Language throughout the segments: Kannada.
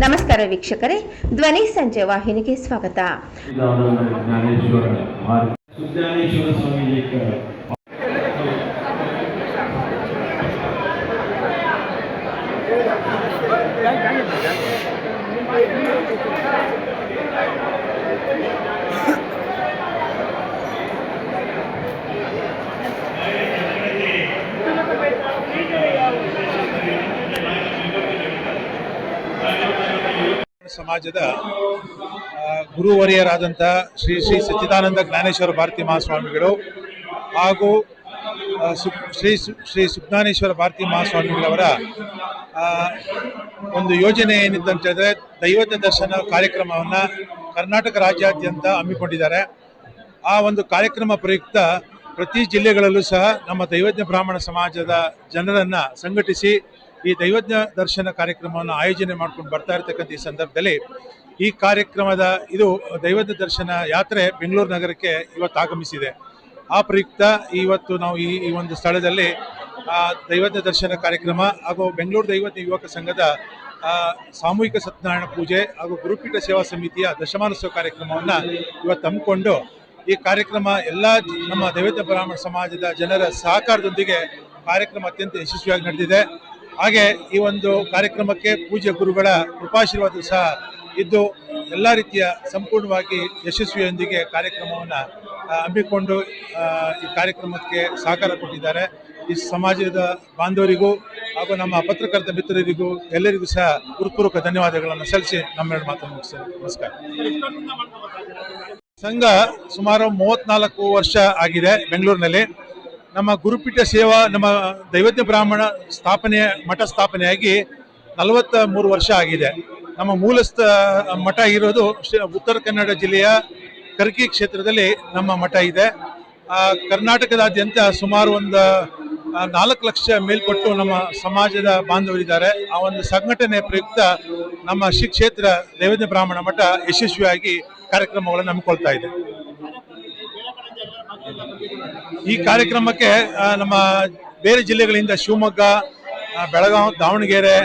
ನಮಸ್ಕಾರ ವೀಕ್ಷಕರೇ ಧ್ವನಿ ಸಂಜೆ ವಾಹಿನಿಗೆ ಸ್ವಾಗತ ಸಮಾಜದ ಗುರುವರಿಯರಾದಂಥ ಶ್ರೀ ಶ್ರೀ ಸಚ್ಚಿದಾನಂದ ಜ್ಞಾನೇಶ್ವರ ಭಾರತಿ ಮಹಾಸ್ವಾಮಿಗಳು ಹಾಗೂ ಶ್ರೀ ಶ್ರೀ ಸುಜ್ಞಾನೇಶ್ವರ ಭಾರತಿ ಮಹಾಸ್ವಾಮಿಗಳವರ ಒಂದು ಯೋಜನೆ ಏನಿತ್ತು ಅಂತ ಹೇಳಿದ್ರೆ ದೈವತ ದರ್ಶನ ಕಾರ್ಯಕ್ರಮವನ್ನು ಕರ್ನಾಟಕ ರಾಜ್ಯಾದ್ಯಂತ ಹಮ್ಮಿಕೊಂಡಿದ್ದಾರೆ. ಆ ಒಂದು ಕಾರ್ಯಕ್ರಮ ಪ್ರಯುಕ್ತ ಪ್ರತಿ ಜಿಲ್ಲೆಗಳಲ್ಲೂ ಸಹ ನಮ್ಮ ದೈವಜ್ಞ ಬ್ರಾಹ್ಮಣ ಸಮಾಜದ ಜನರನ್ನು ಸಂಘಟಿಸಿ ಈ ದೈವಜ್ಞ ದರ್ಶನ ಕಾರ್ಯಕ್ರಮವನ್ನು ಆಯೋಜನೆ ಮಾಡ್ಕೊಂಡು ಬರ್ತಾ ಇರತಕ್ಕಂಥ ಈ ಸಂದರ್ಭದಲ್ಲಿ ಈ ಕಾರ್ಯಕ್ರಮದ ಇದು ದೈವಜ್ಞ ದರ್ಶನ ಯಾತ್ರೆ ಬೆಂಗಳೂರು ನಗರಕ್ಕೆ ಇವತ್ತು ಆಗಮಿಸಿದೆ. ಆ ಪ್ರಯುಕ್ತ ಇವತ್ತು ನಾವು ಈ ಈ ಒಂದು ಸ್ಥಳದಲ್ಲಿ ದೈವಜ್ಞ ದರ್ಶನ ಕಾರ್ಯಕ್ರಮ ಹಾಗೂ ಬೆಂಗಳೂರು ದೈವಜ್ಞ ಯುವಕ ಸಂಘದ ಸಾಮೂಹಿಕ ಸತ್ಯನಾರಾಯಣ ಪೂಜೆ ಹಾಗೂ ಗುರುಪೀಠ ಸೇವಾ ಸಮಿತಿಯ ದಶಮಾನೋತ್ಸವ ಕಾರ್ಯಕ್ರಮವನ್ನು ಇವತ್ತು ಹಮ್ಮಿಕೊಂಡು ಈ ಕಾರ್ಯಕ್ರಮ ಎಲ್ಲ ನಮ್ಮ ದೈವಜ್ಞ ಬ್ರಾಹ್ಮಣ ಸಮಾಜದ ಜನರ ಸಹಕಾರದೊಂದಿಗೆ ಕಾರ್ಯಕ್ರಮ ಅತ್ಯಂತ ಯಶಸ್ವಿಯಾಗಿ ನಡೆದಿದೆ. ಹಾಗೆ ಈ ಒಂದು ಕಾರ್ಯಕ್ರಮಕ್ಕೆ ಪೂಜ್ಯ ಗುರುಗಳ ಕೃಪಾಶೀರ್ವಾದ ಸಹ ಇದ್ದು ಎಲ್ಲ ರೀತಿಯ ಸಂಪೂರ್ಣವಾಗಿ ಯಶಸ್ವಿಯೊಂದಿಗೆ ಕಾರ್ಯಕ್ರಮವನ್ನು ಹಮ್ಮಿಕೊಂಡು ಈ ಕಾರ್ಯಕ್ರಮಕ್ಕೆ ಸಹಕಾರ ಕೊಟ್ಟಿದ್ದಾರೆ. ಈ ಸಮಾಜದ ಬಾಂಧವರಿಗೂ ಹಾಗೂ ನಮ್ಮ ಪತ್ರಕರ್ತ ಮಿತ್ರರಿಗೂ ಎಲ್ಲರಿಗೂ ಸಹ ಹೃತ್ಪೂರ್ವಕ ಧನ್ಯವಾದಗಳನ್ನು ಸಲ್ಲಿಸಿ ನಮ್ಮೆರಡು ಮಾತನ್ನು ನಮಸ್ಕಾರ. ಸಂಘ ಸುಮಾರು ಮೂವತ್ನಾಲ್ಕು ವರ್ಷ ಆಗಿದೆ ಬೆಂಗಳೂರಿನಲ್ಲಿ. ನಮ್ಮ ಗುರುಪೀಠ ಸೇವಾ, ನಮ್ಮ ದೈವಜ್ಞ ಬ್ರಾಹ್ಮಣ ಸ್ಥಾಪನೆ, ಮಠ ಸ್ಥಾಪನೆಯಾಗಿ ನಲವತ್ತ ಮೂರು ವರ್ಷ ಆಗಿದೆ. ನಮ್ಮ ಮೂಲಸ್ಥ ಮಠ ಇರೋದು ಉತ್ತರ ಕನ್ನಡ ಜಿಲ್ಲೆಯ ಕರ್ಕಿ ಕ್ಷೇತ್ರದಲ್ಲಿ ನಮ್ಮ ಮಠ ಇದೆ. ಕರ್ನಾಟಕದಾದ್ಯಂತ ಸುಮಾರು ಒಂದು ನಾಲ್ಕು ಲಕ್ಷ ಮೇಲ್ಪಟ್ಟು ನಮ್ಮ ಸಮಾಜದ ಬಾಂಧವರಿದ್ದಾರೆ. ಆ ಒಂದು ಸಂಘಟನೆ ಪ್ರಯುಕ್ತ ನಮ್ಮ ಶ್ರೀ ಕ್ಷೇತ್ರ ದೈವಜ್ಞ ಬ್ರಾಹ್ಮಣ ಮಠ ಯಶಸ್ವಿಯಾಗಿ ಕಾರ್ಯಕ್ರಮಗಳನ್ನು ಹಮ್ಮಿಕೊಳ್ತಾ ಇದೆ. ಈ ಕಾರ್ಯಕ್ರಮಕ್ಕೆ ನಮ್ಮ ಬೇರೆ ಜಿಲ್ಲೆಗಳಿಂದ ಶಿವಮೊಗ್ಗ ಬೆಳಗಾವಿ ದಾವಣಗೆರೆ,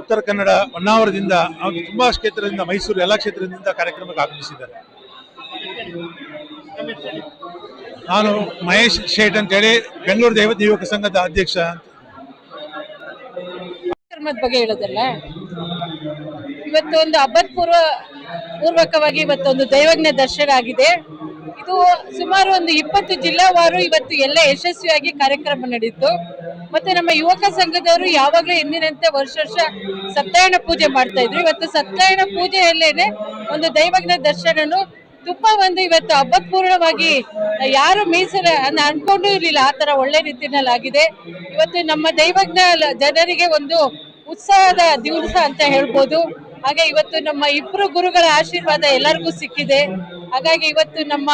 ಉತ್ತರ ಕನ್ನಡ, ಹೊನ್ನಾವರದಿಂದ, ಹಾಗೂ ತುಂಬಾ ಕ್ಷೇತ್ರದಿಂದ, ಮೈಸೂರು ಎಲ್ಲ ಕ್ಷೇತ್ರದಿಂದ ಕಾರ್ಯಕ್ರಮಕ್ಕೆ ಆಗಮಿಸಿದ್ದಾರೆ. ನಾನು ಮಹೇಶ್ ಶೇಟ್ ಅಂತೇಳಿ ಬೆಂಗಳೂರು ದೈವ ಯುವಕ ಸಂಘದ ಅಧ್ಯಕ್ಷ ಅಂತ. ಬಗ್ಗೆ ಹೇಳೋದಲ್ಲ? ಇವತ್ತು ಒಂದು ಅಭತ್ಪೂರ್ವ ಪೂರ್ವ ಪೂರ್ವಕವಾಗಿ ಇವತ್ತೊಂದು ದೈವಜ್ಞ ದರ್ಶನ ಆಗಿದೆ. ಇದು ಸುಮಾರು ಒಂದು ಇಪ್ಪತ್ತು ಜಿಲ್ಲಾವಾರು ಇವತ್ತು ಎಲ್ಲ ಯಶಸ್ವಿಯಾಗಿ ಕಾರ್ಯಕ್ರಮ ನಡೆಯಿತು. ಮತ್ತೆ ನಮ್ಮ ಯುವಕ ಸಂಘದವರು ಯಾವಾಗಲೂ ಎಂದಿನಂತೆ ವರ್ಷ ವರ್ಷ ಸತ್ಯನಾರಾಯಣ ಪೂಜೆ ಮಾಡ್ತಾ ಇದ್ರು. ಇವತ್ತು ಸತ್ಯನಾರಾಯಣ ಪೂಜೆಯಲ್ಲೇನೆ ಒಂದು ದೈವಜ್ಞ ದರ್ಶನನು ತುಂಬಾ ಒಂದು ಇವತ್ತು ಅಭೂತಪೂರ್ಣವಾಗಿ ಯಾರು ಮೀಸಲ ಅನ್ನ ಅನ್ಕೊಂಡು ಇರ್ಲಿಲ್ಲ. ಆ ತರ ಒಳ್ಳೆ ರೀತಿನಲ್ಲಿ ಆಗಿದೆ. ಇವತ್ತು ನಮ್ಮ ದೈವಜ್ಞ ಜನರಿಗೆ ಒಂದು ಉತ್ಸಾಹದ ದಿವಸ ಅಂತ ಹೇಳ್ಬೋದು. ಹಾಗೆ ಇವತ್ತು ನಮ್ಮ ಇಬ್ರು ಗುರುಗಳ ಆಶೀರ್ವಾದ ಎಲ್ಲರಿಗೂ ಸಿಕ್ಕಿದೆ. ಹಾಗಾಗಿ ಇವತ್ತು ನಮ್ಮ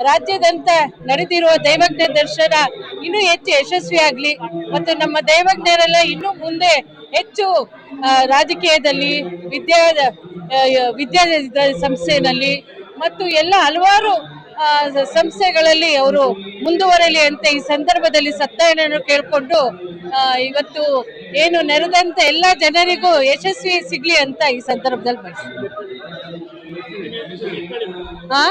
ರಾಜ್ಯದಂತ ನಡೆದಿರುವ ದೈವಜ್ಞ ದರ್ಶನ ಇನ್ನೂ ಹೆಚ್ಚು ಯಶಸ್ವಿ ಆಗ್ಲಿ ಮತ್ತು ನಮ್ಮ ದೈವಜ್ಞರೆಲ್ಲ ಇನ್ನೂ ಮುಂದೆ ಹೆಚ್ಚು ರಾಜಕೀಯದಲ್ಲಿ, ವಿದ್ಯಾ ವಿದ್ಯಾ ಸಂಸ್ಥೆನಲ್ಲಿ ಮತ್ತು ಎಲ್ಲ ಹಲವಾರು ಸಂಸ್ಥೆಗಳಲ್ಲಿ ಅವರು ಮುಂದುವರಲಿ ಅಂತ ಈ ಸಂದರ್ಭದಲ್ಲಿ ಸತ್ತಾಯನನ್ನು ಕೇಳಿಕೊಂಡು ಇವತ್ತು ಏನು ನೆರೆದಂತ ಎಲ್ಲ ಜನರಿಗೂ ಯಶಸ್ವಿ ಸಿಗ್ಲಿ ಅಂತ ಈ ಸಂದರ್ಭದಲ್ಲಿ ಬಯಸ್ತೀನಿ ಹಾ